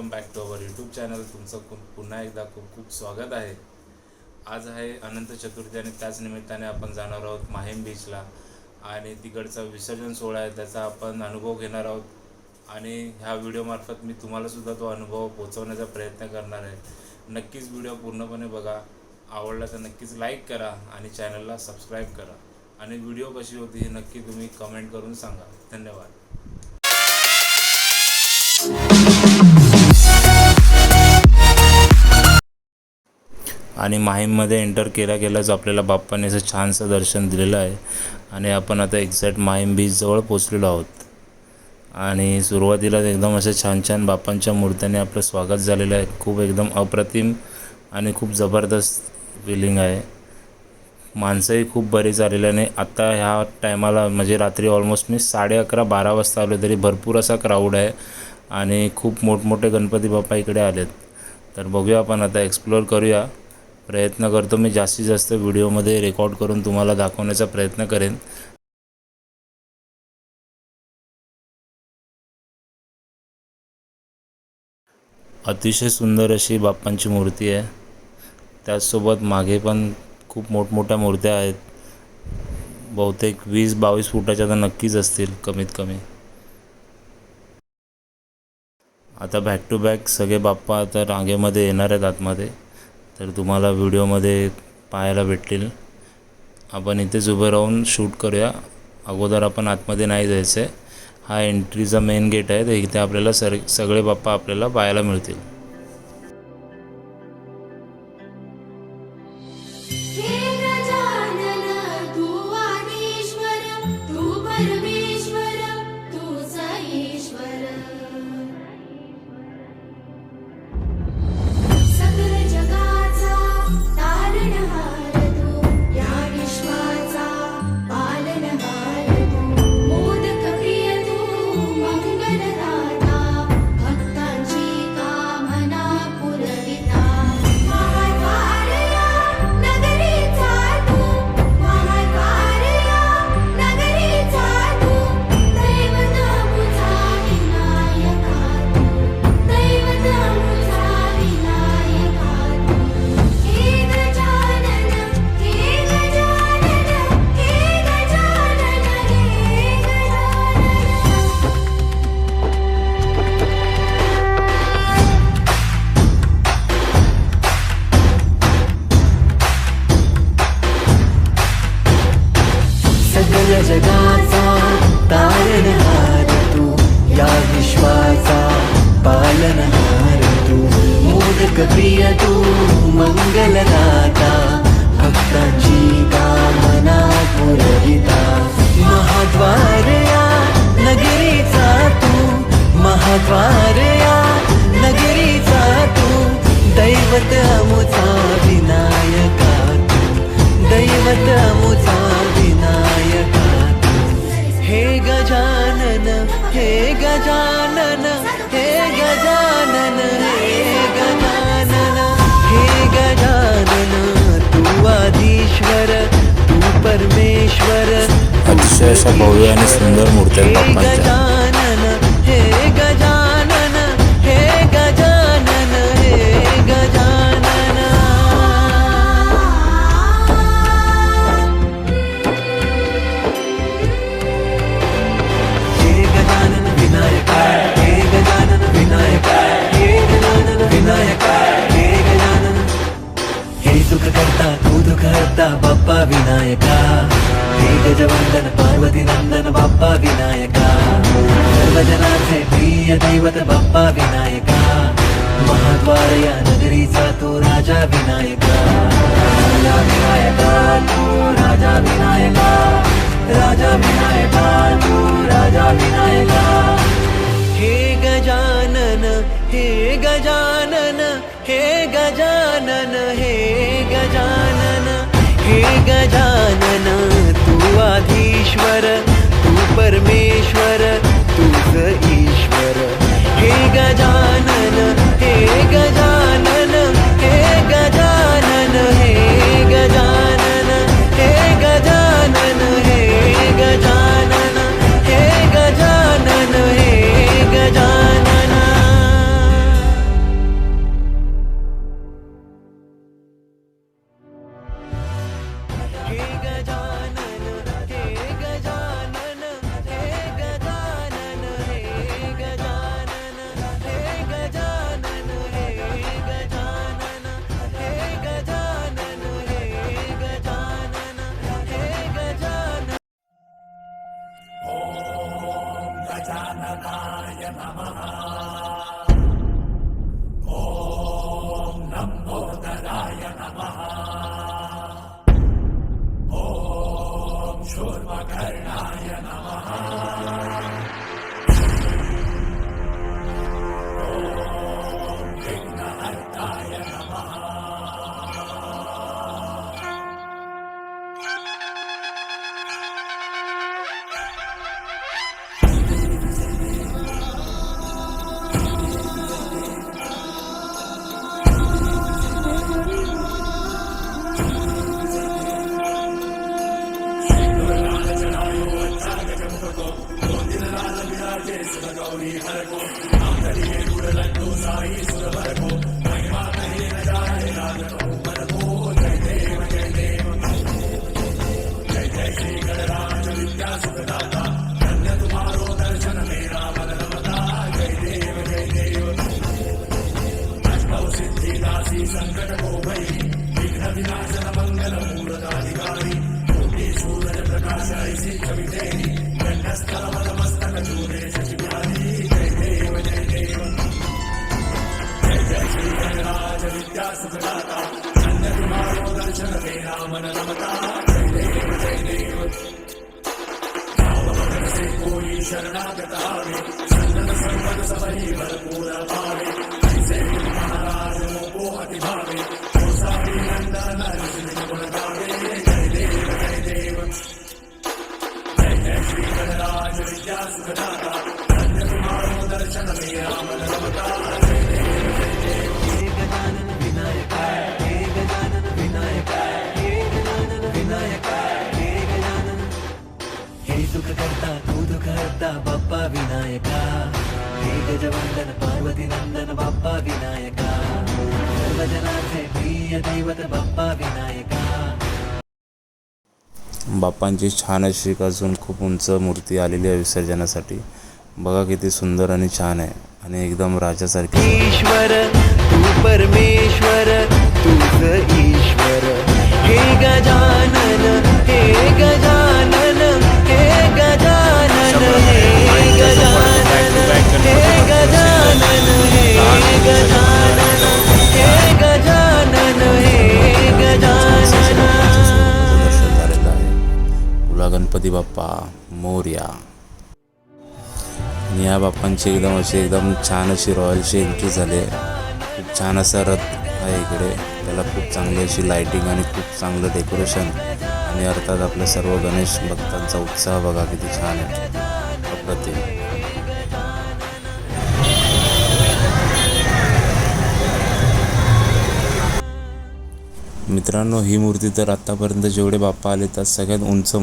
Welcome back to our YouTube channel तुमचं खूप पुन्हा एकदा खूप खूप स्वागत आहे. आज आहे अनंत चतुर्थी आणि त्याच निमित्ताने आपण जाणार आहोत माहीम बीचला आणि तिकडचा विसर्जन सोहळा आहे त्याचा आपण अनुभव घेणार आहोत. आणि ह्या व्हिडिओमार्फत मी तुम्हालासुद्धा तो अनुभव पोचवण्याचा प्रयत्न करणार आहे. नक्कीच व्हिडिओ पूर्णपणे बघा. आवडला तर नक्कीच लाईक करा आणि चॅनलला सबस्क्राईब करा. आणि व्हिडिओ कशी होती हे नक्की तुम्ही कमेंट करून सांगा. धन्यवाद. आणि माहीममध्ये एंटर केल्या केल्याच आपल्याला बाप्पाने असं छानसं दर्शन दिलेलं आहे. आणि आपण आता एक्झॅक्ट माहीम बीचजवळ पोचलेलो आहोत. आणि सुरुवातीला एकदम अशा छान छान बाप्पांच्या मूर्त्याने आपलं स्वागत झालेलं आहे. खूप एकदम अप्रतिम आणि खूप जबरदस्त फिलिंग आहे. माणसंही खूप बरीच आणि आत्ता ह्या टायमाला म्हणजे रात्री ऑलमोस्ट मी साडे अकरा बारा वाजता आलो तरी भरपूर असा क्राऊड आहे. आणि खूप मोठमोठे गणपती बाप्पा इकडे आलेत. तर बघूया आपण आता एक्सप्लोअर करूया. प्रयत्न करतो. मी जास्तीत जास्त व्हिडिओमध्ये रेकॉर्ड करून तुम्हाला दाखवण्याचा प्रयत्न करेन. अतिशय सुंदर अशी बाप्पांची मूर्ती आहे. त्याचसोबत मागे पण खूप मोठमोठ्या मूर्त्या आहेत. बहुतेक वीस बावीस फुटाच्या तर नक्कीच असतील कमीत कमी. आता बॅक टू बॅक सगळे बाप्पा आता रांगेमध्ये येणार आहेत आतमध्ये. तर तुम्हाला व्हिडिओमध्ये पाहायला भेटतील. आपण इथेच उभं राहून शूट करूया. अगोदर आपण आतमध्ये नाही जायचं आहे हा एंट्रीचा मेन गेट आहे. तर इथे आपल्याला सर सगळे बाप्पा आपल्याला पाहायला मिळतील. महाद्वार या नगरीचा तू दैवत अमुचा विनायका तू दैवत अमुचा विनायका हे गजानन हे गजानन हे गजानन हे गजानन हे गजानन तू आधीश्वर तू परमेश्वर. अतिशय अशा भव्य आणि सुंदर मूर्त्या ಕರ್ತ ಬಪ್ಪ ವಿನಾಯಕ ಹೇ ಗಜವಂದನ ಪಾರ್ವತಿ ನಂದನ ಬಪ್ಪ ವಿನಾಯಕ ಸರ್ವಜನಾರ್ಥೆ ಪ್ರಿಯ ದೈವತ ಬಪ್ಪ ವಿನಾಯಕ ಮಹಾದ್ವಾರಯ ನಗರಿ ಸಾತು ರಾಜ ವಿನಾಯಕ ವಿನಾಯಕ ರಾಜ ವಿನಾಯಕ ರಾಜ ವಿನಾಯಕ ರಾಜ ವಿನಾಯಕ ಹೇ ಗಜಾನನ ಹೇ ಗಜಾನನ हे गजानन हे गजानन हे गजानन तू आधीश्वर శరణాగత సంగత సంగత సభ పూర భావే गजवंदन पार्वती नंदन बाप्पा विनायका सर्वजनाचे प्रिय दैवत बाप्पा विनायका. बाप्पांची छान अशी अजून खूप उंच मूर्ती आलेली आहे विसर्जनासाठी. बघा किती सुंदर आणि छान आहे आणि एकदम राजासारखी. ईश्वर तू परमेश्वर तूच ईश्वर. हे गजानन हे गजानन. गणपती बाप्पा मोर्या. आणि या बाप्पांची एकदम अशी एकदम छान अशी रॉयलची एंट्री झाली आहे. खूप छान असा रथ आहे इकडे. त्याला खूप चांगली अशी लायटिंग आणि खूप चांगलं डेकोरेशन आणि अर्थात आपल्या सर्व गणेश भक्तांचा उत्साह बघा किती छान आहे. अप्रतिम. मित्रांनो ही मूर्ती तर आत्तापर्यंत जेवढे बाप्पा आले त्यात सगळ्यात उंच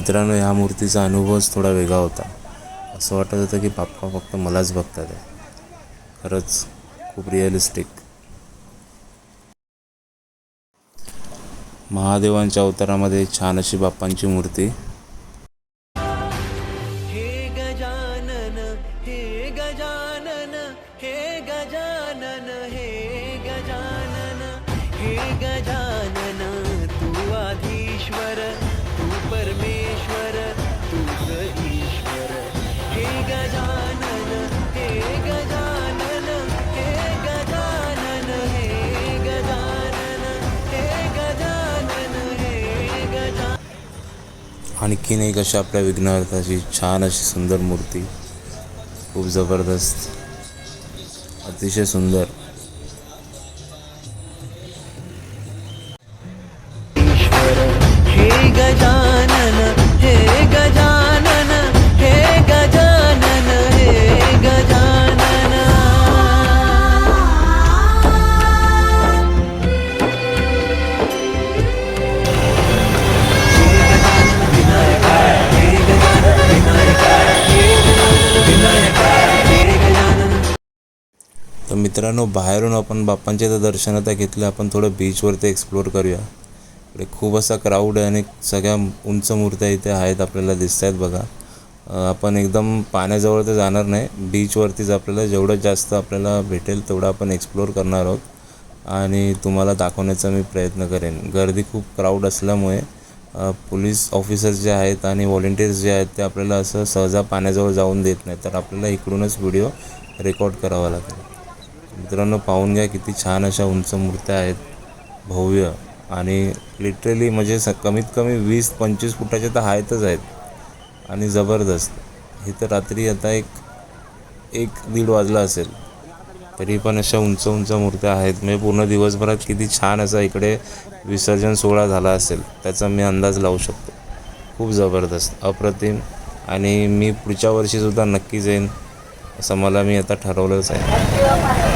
मित्रांनो ह्या मूर्तीचा अनुभवच थोडा वेगळा होता. असं वाटत होतं की बाप्पा फक्त मलाच बघतात आहे. खरंच खूप रिअलिस्टिक महादेवांच्या अवतारामध्ये छान अशी बाप्पांची मूर्ती. हे गजानन हे गजानन आणखीन एक अशा आपल्या विघ्नार्थाची छान अशी सुंदर मूर्ती. खूप जबरदस्त. अतिशय सुंदर. तर मित्रांनो बाहेरून आपण बाप्पांच्या इथं दर्शन आता घेतलं आपण थोडं बीचवरती एक्सप्लोअर करूया. इकडे खूप असा क्राऊड आहे आणि सगळ्या उंच मूर्त्या इथे आहेत आपल्याला दिसत आहेत बघा आपण एकदम पाण्याजवळ तर जाणार नाही बीचवरतीच आपल्याला जेवढं जास्त आपल्याला भेटेल तेवढं आपण एक्सप्लोअर करणार आहोत. आणि तुम्हाला दाखवण्याचा मी प्रयत्न करेन. गर्दी खूप क्राऊड असल्यामुळे पोलीस ऑफिसर्स जे आहेत आणि व्हॉलेंटियर्स जे आहेत ते आपल्याला असं सहजा पाण्याजवळ जाऊन देत नाही तर आपल्याला इकडूनच व्हिडिओ रेकॉर्ड करावा लागेल. मित्रांनो पाहून घ्या किती छान अशा उंच मूर्त्या आहेत. भव्य आणि लिटरली म्हणजे स कमीत कमी वीस पंचवीस फुटाच्या तर आहेतच आहेत. आणि जबरदस्त. हे तर रात्री आता एक एक दीड वाजला असेल. तरी पण अशा उंच उंच मूर्त्या आहेत. म्हणजे पूर्ण दिवसभरात किती छान असा इकडे विसर्जन सोहळा झाला असेल त्याचा मी अंदाज लावू शकतो. खूप जबरदस्त अप्रतिम. आणि मी पुढच्या वर्षीसुद्धा नक्कीच येईन असं मला मी आता ठरवलंच आहे.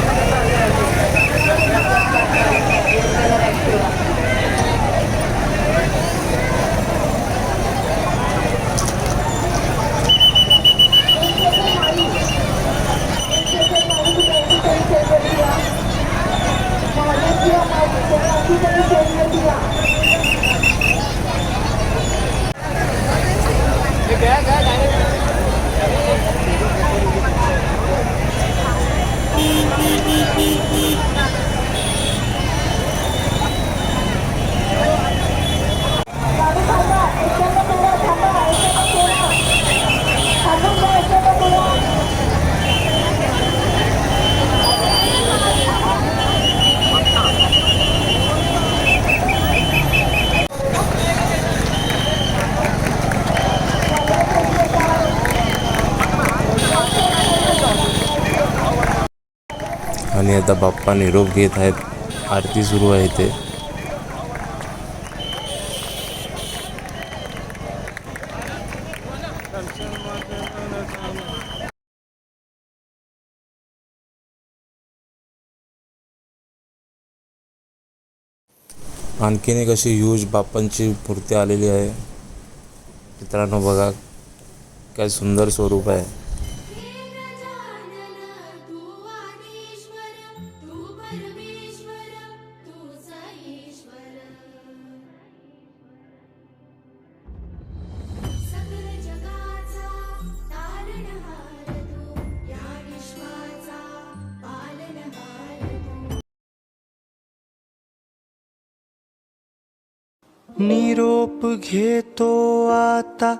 आणि आता बाप्पा निरोप घेत आहेत. आरती सुरू आहे इथे. आणखीन एक अशी ह्यूज बाप्पांची मूर्ती आलेली आहे. मित्रांनो बघा. काय सुंदर स्वरूप आहे. निरोप घेतो आता.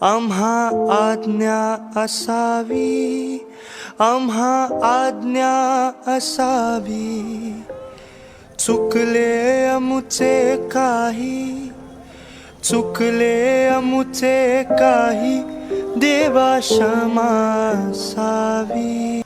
आम्हा आज्ञा असावी. आम्हा आज्ञा असावी. चुकले अमुचे काही. चुकले अमुचे काही. देवा क्षमा असावी